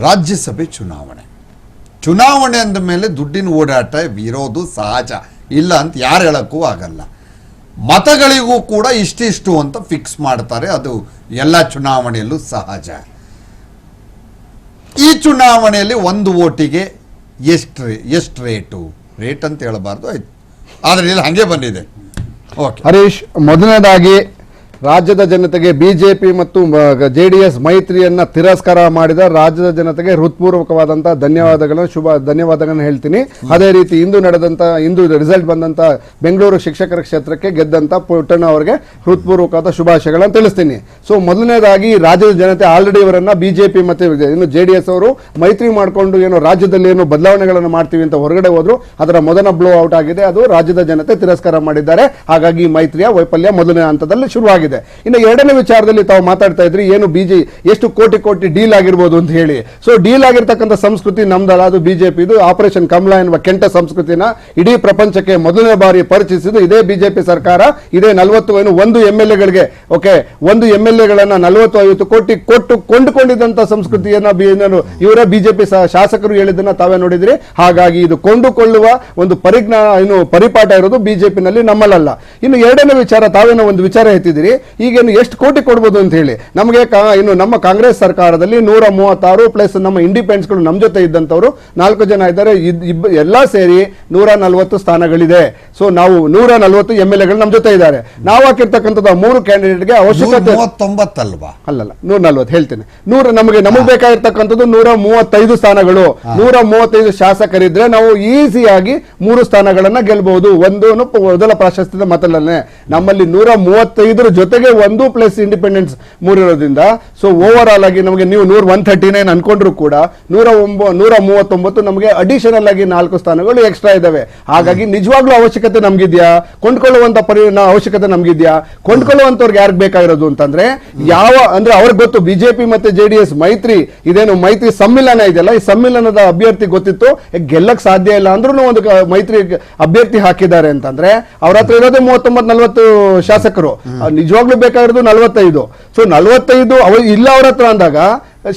ರಾಜ್ಯಸಭೆ ಚುನಾವಣೆ. ಚುನಾವಣೆ ಅಂದ ಮೇಲೆ ದುಡ್ಡಿನ ಓಡಾಟ ಇರೋದು ಸಹಜ. ಇಲ್ಲ ಅಂತ ಯಾರು ಹೇಳೋಕ್ಕೂ ಆಗಲ್ಲ. ಮತಗಳಿಗೂ ಕೂಡ ಇಷ್ಟಿಷ್ಟು ಅಂತ ಫಿಕ್ಸ್ ಮಾಡ್ತಾರೆ. ಅದು ಎಲ್ಲ ಚುನಾವಣೆಯಲ್ಲೂ ಸಹಜ. ಈ ಚುನಾವಣೆಯಲ್ಲಿ ಒಂದು ಓಟಿಗೆ ಎಷ್ಟು ಎಷ್ಟು ರೇಟು ರೇಟ್ ಅಂತ ಹೇಳಬಾರ್ದು. ಆಯ್ತು. ಆದರೆ ಇಲ್ಲಿ ಹಾಗೆ ಬಂದಿದೆ. ಓಕೆ ಹರೀಶ್, ಮೊದಲನೇದಾಗಿ ರಾಜ್ಯದ ಜನತೆಗೆ ಬಿಜೆಪಿ ಮತ್ತು ಜೆ ಡಿ ಎಸ್ ಮೈತ್ರಿಯನ್ನ ತಿರಸ್ಕಾರ ಮಾಡಿದ ರಾಜ್ಯದ ಜನತೆಗೆ ಹೃತ್ಪೂರ್ವಕವಾದಂತಹ ಧನ್ಯವಾದಗಳನ್ನು, ಶುಭ ಧನ್ಯವಾದಗಳನ್ನು ಹೇಳ್ತೀನಿ. ಅದೇ ರೀತಿ ಇಂದು ನಡೆದಂತ, ಇಂದು ರಿಸಲ್ಟ್ ಬಂದಂತ ಬೆಂಗಳೂರು ಶಿಕ್ಷಕರ ಕ್ಷೇತ್ರಕ್ಕೆ ಗೆದ್ದಂತ ಪುಟ್ಟಣ್ಣ ಅವರಿಗೆ ಹೃತ್ಪೂರ್ವಕವಾದ ಶುಭಾಶಯಗಳನ್ನು ತಿಳಿಸ್ತೀನಿ. ಸೊ ಮೊದಲನೇದಾಗಿ ರಾಜ್ಯದ ಜನತೆ ಆಲ್ರೆಡಿ ಇವರನ್ನ ಬಿಜೆಪಿ ಮತ್ತೆ ಇನ್ನು ಜೆ ಡಿ ಎಸ್ ಅವರು ಮೈತ್ರಿ ಮಾಡಿಕೊಂಡು ಏನು ರಾಜ್ಯದಲ್ಲಿ ಏನು ಬದಲಾವಣೆಗಳನ್ನು ಮಾಡ್ತೀವಿ ಅಂತ ಹೊರಗಡೆ ಹೋದ್ರು, ಅದರ ಮೊದಲ ಬ್ಲೋ ಔಟ್ ಆಗಿದೆ. ಅದು ರಾಜ್ಯದ ಜನತೆ ತಿರಸ್ಕಾರ ಮಾಡಿದ್ದಾರೆ. ಹಾಗಾಗಿ ಮೈತ್ರಿಯ ವೈಫಲ್ಯ ಮೊದಲನೇ ಹಂತದಲ್ಲಿ ಶುರುವಾಗಿದೆ. ಇನ್ನು ಎರಡನೇ ವಿಚಾರದಲ್ಲಿ ತಾವು ಮಾತಾಡ್ತಾ ಇದ್ರಿ, ಏನು ಬಿಜೆ ಎಷ್ಟು ಕೋಟಿ ಕೋಟಿ ಡೀಲ್ ಆಗಿರ್ಬೋದು ಅಂತ ಹೇಳಿ. ಸೊ ಡೀಲ್ ಆಗಿರ್ತಕ್ಕಂಥ ಸಂಸ್ಕೃತಿ ನಮ್ದಲ್ಲ, ಅದು ಬಿಜೆಪಿ ಇದು ಆಪರೇಷನ್ ಕಮಲ ಎನ್ನುವ ಕೆಂಟ ಸಂಸ್ಕೃತಿನ ಇಡೀ ಪ್ರಪಂಚಕ್ಕೆ ಮೊದಲನೇ ಬಾರಿ ಪರಿಚಯಿಸಿದ್ದು ಇದೇ ಬಿಜೆಪಿ ಸರ್ಕಾರ. ಇದೇ ನಲವತ್ತು ಏನು ಒಂದು ಎಂ ಎಲ್ ಎಗಳಿಗೆ ಓಕೆ ಒಂದು ಎಂ ಎಲ್ ಎಗಳನ್ನ ನಲವತ್ತು, ಐವತ್ತು ಕೋಟಿ ಕೊಟ್ಟು ಕೊಂಡುಕೊಂಡಿದ್ದಂತ ಸಂಸ್ಕೃತಿಯನ್ನ ಇವರ ಬಿಜೆಪಿ ಶಾಸಕರು ಹೇಳಿದ್ದನ್ನ ತಾವೇ ನೋಡಿದ್ರಿ. ಹಾಗಾಗಿ ಇದು ಕೊಂಡುಕೊಳ್ಳುವ ಒಂದು ಪರಿಜ್ಞಾನ ಏನು ಪರಿಪಾಠ ಇರೋದು ಬಿಜೆಪಿನಲ್ಲಿ ನಮ್ಮಲ್ಲಲ್ಲ. ಇನ್ನು ಎರಡನೇ ವಿಚಾರ ತಾವೇನೋ ಒಂದು ವಿಚಾರ ಎತ್ತಿದಿರಿ ಈಗೇನು ಎಷ್ಟು ಕೋಟಿ ಕೊಡ್ಬೋದು ಅಂತ ಹೇಳಿ. ನಮಗೆ ಇನ್ನು ನಮ್ಮ ಕಾಂಗ್ರೆಸ್ ಸರ್ಕಾರದಲ್ಲಿ ನೂರ ಮೂವತ್ತಾರು ಪ್ಲಸ್ ನಮ್ಮ ಇಂಡಿಪೆಂಡೆನ್ಸ್ಗಳು ನಮ್ಮ ಜೊತೆ ಇದ್ದಂಥವ್ರು ನಾಲ್ಕು ಜನ ಇದ್ದಾರೆ. ಎಲ್ಲಾ ಸೇರಿ ನೂರ ನಲವತ್ತು ಸ್ಥಾನಗಳಿದೆ. ಸೊ ನಾವು ನೂರ ನಲವತ್ತು ಎಂ ಎಲ್ ಎಗಳು ನಮ್ಮ ಜೊತೆ ಇದ್ದಾರೆ. ನಾವು ಹಾಕಿರ್ತಕ್ಕಂಥದ್ದು ಮೂರು ಕ್ಯಾಂಡಿಡೇಟ್ಗೆ ಅವಶ್ಯಕತೆ ಮೂವತ್ತೊಂಬತ್ತಲ್ವಾ ಅಲ್ಲಲ್ಲ ನೂರ ನಲ್ವತ್ತು ಹೇಳ್ತೇನೆ. ನೂರ ನಮಗೆ ನಮಗೆ ಬೇಕಾಗಿರ್ತಕ್ಕಂಥದ್ದು ನೂರ ಮೂವತ್ತೈದು ಸ್ಥಾನಗಳು. ನೂರ ಮೂವತ್ತೈದು ಶಾಸಕರಿದ್ರೆ ನಾವು ಈಸಿಯಾಗಿ ಮೂರು ಸ್ಥಾನಗಳನ್ನ ಗೆಲ್ಬಹುದು ಒಂದು ಮೊದಲ ಪ್ರಾಶಸ್ತ್ಯದ ಮತದಲ್ಲೇ ನಮ್ಮಲ್ಲಿ ನೂರ ಮೂವತ್ತೈದರ ಜೊತೆಗೆ ಒಂದು ಪ್ಲಸ್ ಇಂಡಿಪೆಂಡೆನ್ಸ್ ಮೂರಿರೋದ್ರಿಂದ ಸೊ ಓವರ್ ಆಲ್ ಆಗಿ ನಮಗೆ ನೀವು ನೂರ ಒನ್ ಥರ್ಟಿ ನೈನ್ ಅನ್ಕೊಂಡ್ರು ಕೂಡ ನೂರ ಒಂಬ ನೂರ ಮೂವತ್ತೊಂಬತ್ತು ನಮಗೆ ಅಡಿಷನಲ್ ಆಗಿ ನಾಲ್ಕು ಸ್ಥಾನಗಳು ಎಕ್ಸ್ಟ್ರಾ ಇದಾವೆ. ಹಾಗಾಗಿ ನಿಜವಾಗ್ಲೂ ಅವಶ್ಯಕತೆ ನಮ್ಗಿದ್ಯಾ? ಕೊಂಡ್ಕೊಳ್ಳುವಂತ ಪರಿ ಅವಶ್ಯಕತೆ ನಮ್ಗಿದ್ಯಾ? ಕೊಂಡ್ಕೊಳ್ಳುವಂತವ್ರಿಗೆ ಯಾರಿಗೆ ಬೇಕಾಗಿರೋದು ಅಂತಂದ್ರೆ ಯಾವ ಅಂದ್ರೆ ಅವ್ರಿಗೆ ಗೊತ್ತು ಬಿಜೆಪಿ ಮತ್ತೆ ಜೆಡಿಎಸ್ ಮೈತ್ರಿ ಇದೇನು ಮೈತ್ರಿ ಸಮ್ಮಿಲನ ಇದೆಯಲ್ಲ ಈ ಸಮ್ಮಿಲನದ ಅಭ್ಯರ್ಥಿ ಗೊತ್ತಿತ್ತು ಗೆಲ್ಲಕ್ ಸಾಧ್ಯ ಇಲ್ಲ ಅಂದ್ರೂ ಒಂದು ಮೈತ್ರಿ ಅಭ್ಯರ್ಥಿ ಹಾಕಿದ್ದಾರೆ ಅಂತಂದ್ರೆ ಅವ್ರ ಹತ್ರ ಇರೋದೇ ಮೂವತ್ತೊಂಬತ್ತು ನಲ್ವತ್ತು ಶಾಸಕರು. ಆ, ನಿಜವಾಗ್ಲೂ ಬೇಕಾಗಿರೋದು ನಲವತ್ತೈದು. ಸೊ ನಲವತ್ತೈದು ಅವ್ರು ಇಲ್ಲ ಅವ್ರ ಹತ್ರ ಅಂದಾಗ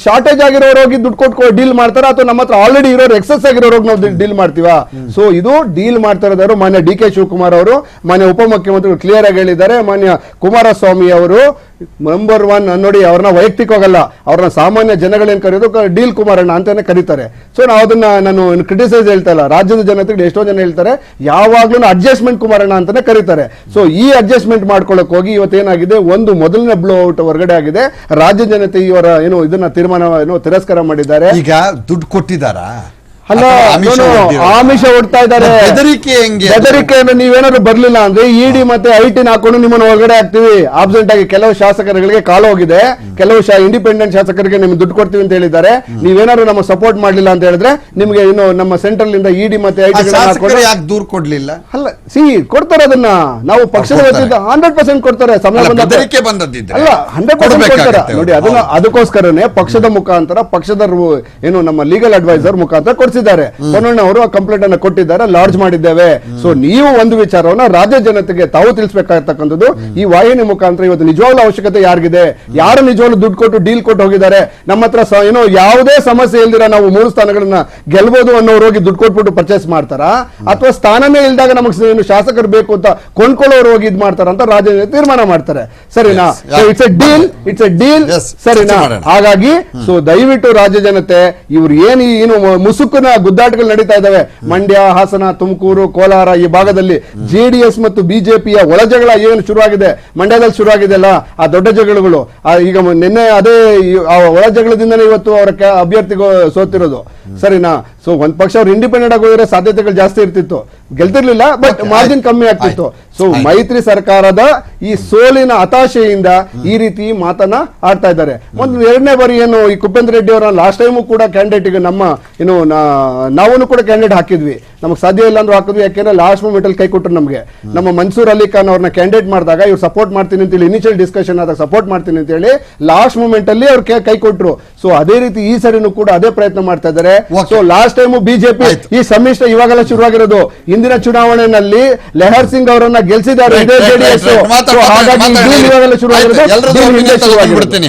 ಶಾರ್ಟೇಜ್ ಆಗಿರೋರು ಹೋಗಿ ದುಡ್ಡು ಕೊಟ್ಟು ಡೀಲ್ ಮಾಡ್ತಾರ? ಅಥವಾ ನಮ್ಮ ಹತ್ರ ಆಲ್ರೆಡಿ ಇರೋರು ಎಕ್ಸಸ್ ಆಗಿರೋರು ನಾವು ಡೀಲ್ ಮಾಡ್ತೀವ? ಸೊ ಇದು ಡೀಲ್ ಮಾಡ್ತಾ ಇರೋದಾರು ಮಾನ್ಯ ಡಿ ಕೆ ಶಿವಕುಮಾರ್ ಅವರು, ಮಾನ್ಯ ಉಪಮುಖ್ಯಮಂತ್ರಿಗಳು ಕ್ಲಿಯರ್ ಆಗಿ ಹೇಳಿದ್ದಾರೆ. ಮಾನ್ಯ ಕುಮಾರಸ್ವಾಮಿ ಅವರು ನಂಬರ್ ಒನ್ ನೋಡಿ ಅವ್ರನ್ನ ವೈಯಕ್ತಿಕವಾಗಲ್ಲ. ಅವ್ರನ್ನ ಸಾಮಾನ್ಯ ಜನಗಳೇನು ಕರೆಯೋದು? ಡೀಲ್ ಕುಮಾರಣ್ಣ ಅಂತಾನೆ ಕರೀತಾರೆ. ಸೊ ನಾವು ಅದನ್ನ ನಾನು ಕ್ರಿಟಿಸೈಸ್ ಹೇಳ್ತಾ ಇಲ್ಲ. ರಾಜ್ಯದ ಜನತೆಗೆ ಎಷ್ಟೋ ಜನ ಹೇಳ್ತಾರೆ, ಯಾವಾಗ್ಲೂ ಅಡ್ಜಸ್ಟ್ಮೆಂಟ್ ಕುಮಾರಣ್ಣ ಅಂತಾನೆ ಕರೀತಾರೆ. ಸೊ ಈ ಅಡ್ಜಸ್ಟ್ಮೆಂಟ್ ಮಾಡ್ಕೊಳಕ್ ಹೋಗಿ ಇವತ್ತೇನಾಗಿದೆ? ಒಂದು ಮೊದಲನೇ ಬ್ಲೋ ಔಟ್ ಹೊರಗಡೆ ಆಗಿದೆ. ರಾಜ್ಯ ಜನತೆ ಇವರ, ಏನು, ಇದನ್ನ ತೀರ್ಮಾನ ಏನು ತಿರಸ್ಕಾರ ಮಾಡಿದ್ದಾರೆ. ಈಗ ದುಡ್ಡು ಕೊಟ್ಟಿದ್ದಾರಾ? ಅಲ್ಲ ಆಮಿಷ ಹೊಡ್ತಾ ಇದ್ದಾರೆ. ಬೆದರಿಕೆ ಹೆಂಗೆ? ಅದು? ಬೆದರಿಕೆ ಅಂದ್ರೆ ನೀವೇನಾದ್ರು ಬರ್ಲಿಲ್ಲ ಅಂದ್ರೆ ಇಡಿ ಮತ್ತೆ ಐಟಿನ ಹಾಕೊಂಡು ನಿಮ್ಮನ್ನು ಒಳಗಡೆ ಹಾಕ್ತಿವಿ. ಆಬ್ಸೆಂಟ್ ಆಗಿ ಕೆಲವು ಶಾಸಕರುಗಳಿಗೆ ಕಾಲ ಹೋಗಿದೆ. ಕೆಲವು ಇಂಡಿಪೆಂಡೆಂಟ್ ಶಾಸಕರಿಗೆ ನಿಮ್ಗೆ ದುಡ್ಡು ಕೊಡ್ತೀವಿ ಅಂತ ಹೇಳಿದ್ದಾರೆ. ನೀವೇನಾದ್ರು ನಮ್ಮ ಸಪೋರ್ಟ್ ಮಾಡಲಿಲ್ಲ ಅಂತ ಹೇಳಿದ್ರೆ ನಿಮ್ಗೆ ಇನ್ನು ನಮ್ಮ ಸೆಂಟ್ರಲ್ ಇಂದ ಇಡಿ ಮತ್ತೆ ಯಾಕೆ ದೂರ ಕೊಡ್ಲಿಲ್ಲ? ಅಲ್ಲ ಸಿ ಕೊಡ್ತಾರೆ ಅದನ್ನ. ನಾವು ಪಕ್ಷದ. ವತಿಯಿಂದ ಹಂಡ್ರೆಡ್ ಪರ್ಸೆಂಟ್ ಕೊಡ್ತಾರೆ. ಅಲ್ಲ, ಹಂಡ್ರೆಡ್ ಪರ್ಸೆಂಟ್ ಕೊಡ್ತಾರೆ. ನೋಡಿ ಅದನ್ನ ಅದಕ್ಕೋಸ್ಕರನೇ ಪಕ್ಷದ ಮುಖಾಂತರ ಪಕ್ಷದ ಏನು ನಮ್ಮ ಲೀಗಲ್ ಅಡ್ವೈಸರ್ ಮುಖಾಂತರ ಕೊಡಿಸಿದ್ದಾರೆ. ಪೊನ್ನಣ್ಣ ಅವರು ಕಂಪ್ಲೇಂಟ್ ಅನ್ನ ಕೊಟ್ಟಿದ್ದಾರೆ ಲಾಡ್ಜ್ ಮಾಡಿದ್ದೇವೆ. ಸೊ ನೀವು ಒಂದು ವಿಚಾರವನ್ನ ರಾಜ್ಯ ಜನತೆಗೆ ತಾವು ತಿಳಿಸಬೇಕಾಗಿರ್ತಕ್ಕಂಥದ್ದು ಈ ವಾಹಿನಿ ಮುಖಾಂತರ ಇವತ್ತು ನಿಜವಾಗ್ಲೂ ಅವಶ್ಯಕತೆ ಯಾರಿಗಿದೆ? ಯಾರು ನಿಜವಾಗ್ಲೂ ದುಡ್ಡು ಕೊಟ್ಟು ಡೀಲ್ ಕೊಟ್ಟು ಹೋಗಿದ್ದಾರೆ. ನಮ್ಮ ಹತ್ರ ಏನೋ ಯಾವುದೇ ಸಮಸ್ಯೆ ಇಲ್ದಿರ ನಾವು ಮೂರು ಸ್ಥಾನಗಳನ್ನ ಗೆಲ್ಬಹುದು ಅನ್ನೋರು ಹೋಗಿ ದುಡ್ಡು ಕೊಟ್ಬಿಟ್ಟು ಪರ್ಚೇಸ್ ಮಾಡ್ತಾರಾ? ಅಥವಾ ಸ್ಥಾನನೇ ಇಲ್ದಾಗ ನಮಗೆ ಶಾಸಕರು ಬೇಕು ಅಂತ ಕೊಂಡ್ಕೊಳ್ಳೋರು ಹೋಗಿ ಇದ್ ಮಾಡ್ತಾರ ಅಂತ ರಾಜ ತೀರ್ಮಾನ ಮಾಡ್ತಾರೆ. ಸರಿನಾ? It's a deal it's a deal ಸರಿನಾ? ಹಾಗಾಗಿ ಸೊ ದಯವಿಟ್ಟು ರಾಜ್ಯ ಜನತೆ ಇವ್ರು ಏನು ಏನು ಮುಸುಕಿನ ಗುದ್ದಾಟಗಳು ನಡೀತಾ ಇದಾವೆ. ಮಂಡ್ಯ ಹಾಸನ ತುಮಕೂರು ಕೋಲಾರ ಈ ಭಾಗದಲ್ಲಿ ಜೆಡಿಎಸ್ ಮತ್ತು ಬಿಜೆಪಿಯ ಒಳಜಗಳ ಏನು ಶುರುವಾಗಿದೆ? ಮಂಡ್ಯದಲ್ಲಿ ಶುರುವಾಗಿದೆ ಅಲ್ಲ? ಆ ದೊಡ್ಡ ಜಗಳಗಳು. ಈಗ ನಿನ್ನೆ ಅದೇ ಒಳ ಜಗಳದಿಂದಲೇ ಇವತ್ತು ಅವರ ಅಭ್ಯರ್ಥಿ ಅಭ್ಯರ್ಥಿಗಳು ಸೋತಿರೋದು. ಸರಿನಾ? ಸೊ ಒಂದ್ ಪಕ್ಷ ಅವ್ರು ಇಂಡಿಪೆಂಡೆಂಟ್ ಆಗಿ ಹೋದ್ರೆ ಸಾಧ್ಯತೆಗಳು ಜಾಸ್ತಿ ಇರ್ತಿತ್ತು. ಗೆಲ್ತಿರ್ಲಿಲ್ಲ ಬಟ್ ಮಾರ್ಜಿನ್ ಕಮ್ಮಿ ಆಗ್ತಿತ್ತು. ಸೊ ಮೈತ್ರಿ ಸರ್ಕಾರದ ಈ ಸೋಲಿನ ಹತಾಶೆಯಿಂದ ಈ ರೀತಿ ಮಾತನ್ನ ಆಡ್ತಾ ಇದ್ದಾರೆ. ಒಂದು ಎರಡನೇ ಬಾರಿ ಏನು ಈ ಕುಪೇಂದ್ರ ರೆಡ್ಡಿ ಅವರ ಲಾಸ್ಟ್ ಟೈಮು ಕೂಡ ಕ್ಯಾಂಡಿಡೇಟ್ ಈಗ ನಮ್ಮ ಏನು ನಾವು ಕೂಡ ಕ್ಯಾಂಡಿಡೇಟ್ ಹಾಕಿದ್ವಿ. ನಮಗೆ ಸಾಧ್ಯ ಇಲ್ಲ ಅಂದ್ರೂ ಹಾಕಿದ್ವಿ ಯಾಕೆಂದ್ರೆ ಲಾಸ್ಟ್ ಮೂಮೆಂಟ್ ಅಲ್ಲಿ ಕೈ ಕೊಟ್ಟರು ನಮಗೆ. ನಮ್ಮ ಮನ್ಸೂರ್ ಅಲಿ ಖಾನ್ ಅವ್ರನ್ನ ಕ್ಯಾಂಡಿಡೇಟ್ ಮಾಡಿದಾಗ ಇವ್ರು ಸಪೋರ್ಟ್ ಮಾಡ್ತೀನಿ ಅಂತ ಹೇಳಿ ಇನಿಷಿಯಲ್ ಡಿಸ್ಕಷನ್ ಆದಾಗ ಸಪೋರ್ಟ್ ಮಾಡ್ತೀನಿ ಅಂತ ಹೇಳಿ ಲಾಸ್ಟ್ ಮೂಮೆಂಟ್ ಅಲ್ಲಿ ಅವ್ರು ಕೈ- ಕೈ ಕೊಟ್ರು. ಸೊ ಅದೇ ರೀತಿ ಈ ಸರಿನೂ ಕೂಡ ಅದೇ ಪ್ರಯತ್ನ ಮಾಡ್ತಾ ಇದ್ದಾರೆ. ಸೊ ಲಾಸ್ಟ್ ಟೈಮು ಬಿಜೆಪಿ ಈ ಸಮ್ಮಿಶ್ರ ಇವಾಗೆಲ್ಲ ಶುರುವಾಗಿರೋದು. ಇಂದಿನ ಚುನಾವಣೆಯಲ್ಲಿ ಲೆಹರ್ ಸಿಂಗ್ ಅವರನ್ನ ಗೆಲ್ಸಿದ್ದಾರೆ ಇದೇ ಜೆಡಿಎಸ್. ಹಾಗಾಗಿ ಶುರುವಾಗಿರೋದು